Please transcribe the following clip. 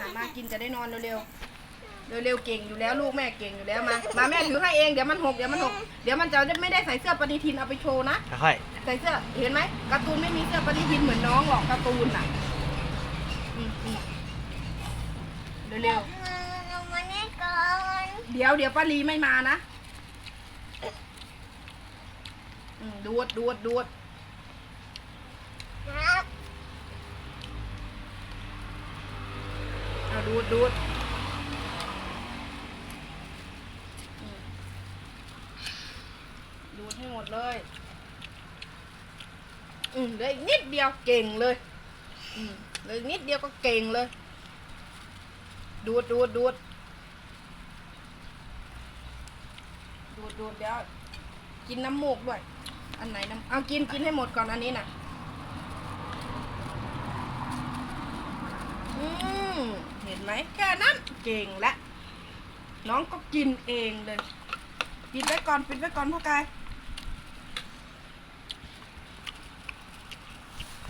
หามากินจะได้นอนเร็วๆเร็วๆเก่งอยู่แล้วลูกแม่เก่งอยู่แล้วมา มาแม่ถือให้เองเดี๋ยวมันหกเดี๋ยวมันหกเดี๋ยวมันจะไม่ได้ใส่เสื้อปฏิทินเอาไปโชว์นะค่อยใส่เสื้อเห็นไหมการ์ตูนไม่มีเสื้อปฏิทินเหมือนน้องหรอกการ์ตูนน่ะอืมอืมเร็วลงมานี่ก่อนๆเดี๋ยวเดี๋ยวป้าลีไม่มานะอืมดูดดูดดูด เอาดูดดูดดูดให้หมดเลย อืมเหลยนิดเดียวเก่งเลย อืมเหลยนิดเดียวก็เก่งเลย ดูดดูดดูดดูดดูดเดี๋ยวกินน้ำมูกด้วย อันไหนน้ำเอากินกินให้หมดก่อนอันนี้น่ะ อืมเห็น ไหมแค่นั้นเก่งและ น้องก็กินเองเลย กินไว้ก่อนปิดไว้ก่อนพ่อกาย